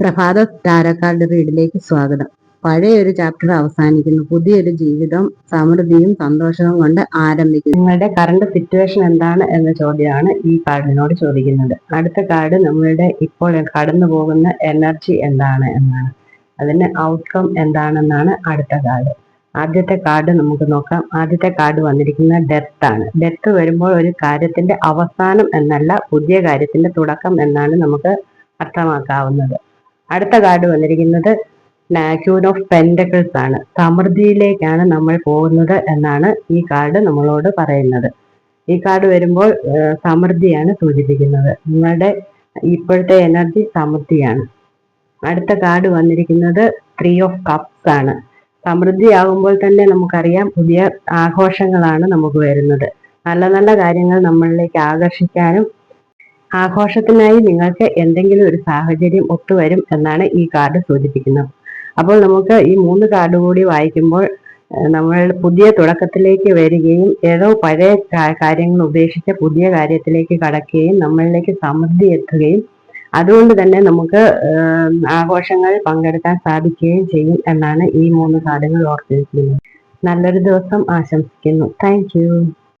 പ്രഭാത താരക്കാരുടെ വീടിലേക്ക് സ്വാഗതം. പഴയ ഒരു ചാപ്റ്റർ അവസാനിക്കുന്നു. പുതിയൊരു ജീവിതം സമൃദ്ധിയും സന്തോഷവും കൊണ്ട് ആരംഭിക്കുന്നു. നിങ്ങളുടെ കറണ്ട് സിറ്റുവേഷൻ എന്താണ് എന്ന ചോദ്യമാണ് ഈ കാർഡിനോട് ചോദിക്കുന്നത്. അടുത്ത കാർഡ് നമ്മളുടെ ഇപ്പോൾ കടന്നു പോകുന്ന എനർജി എന്താണ് എന്നാണ്. അതിന് ഔട്ട്കം എന്താണെന്നാണ് അടുത്ത കാർഡ്. ആദ്യത്തെ കാർഡ് നമുക്ക് നോക്കാം. ആദ്യത്തെ കാർഡ് വന്നിരിക്കുന്ന ഡെത്ത് ആണ്. ഡെത്ത് വരുമ്പോൾ ഒരു കാര്യത്തിന്റെ അവസാനം എന്നല്ല പുതിയ കാര്യത്തിന്റെ തുടക്കം എന്നാണ് നമുക്ക് അർത്ഥമാക്കാവുന്നത്. അടുത്ത കാർഡ് വന്നിരിക്കുന്നത് ക്യൂൻ ഓഫ് പെൻഡക്കിൾസ് ആണ്. സമൃദ്ധിയിലേക്കാണ് നമ്മൾ പോകുന്നത് എന്നാണ് ഈ കാർഡ് നമ്മളോട് പറയുന്നത്. ഈ കാർഡ് വരുമ്പോൾ സമൃദ്ധിയാണ് സൂചിപ്പിക്കുന്നത്. നിങ്ങളുടെ ഇപ്പോഴത്തെ എനർജി സമൃദ്ധിയാണ്. അടുത്ത കാർഡ് വന്നിരിക്കുന്നത് ത്രീ ഓഫ് കപ്സ് ആണ്. സമൃദ്ധിയാകുമ്പോൾ തന്നെ നമുക്കറിയാം പുതിയ ആഘോഷങ്ങളാണ് നമുക്ക് വരുന്നത്. നല്ല നല്ല കാര്യങ്ങൾ നമ്മളിലേക്ക് ആകർഷിക്കാനും ആഘോഷത്തിനായി നിങ്ങൾക്ക് എന്തെങ്കിലും ഒരു സാഹചര്യം ഒത്തുവരും എന്നാണ് ഈ കാർഡ് സൂചിപ്പിക്കുന്നത്. അപ്പോൾ നമുക്ക് ഈ മൂന്ന് കാർഡ് കൂടി വായിക്കുമ്പോൾ നമ്മൾ പുതിയ തുടക്കത്തിലേക്ക് വരികയും ഏതോ പഴയ കാര്യങ്ങൾ ഉപേക്ഷിച്ച് പുതിയ കാര്യത്തിലേക്ക് കടക്കുകയും നമ്മളിലേക്ക് സമൃദ്ധി എത്തുകയും അതുകൊണ്ട് തന്നെ നമുക്ക് ആഘോഷങ്ങൾ പങ്കെടുക്കാൻ സാധിക്കുകയും ചെയ്യും എന്നാണ് ഈ മൂന്ന് കാർഡുകൾ ഓർത്തിരിക്കുന്നത്. നല്ലൊരു ദിവസം ആശംസിക്കുന്നു. താങ്ക്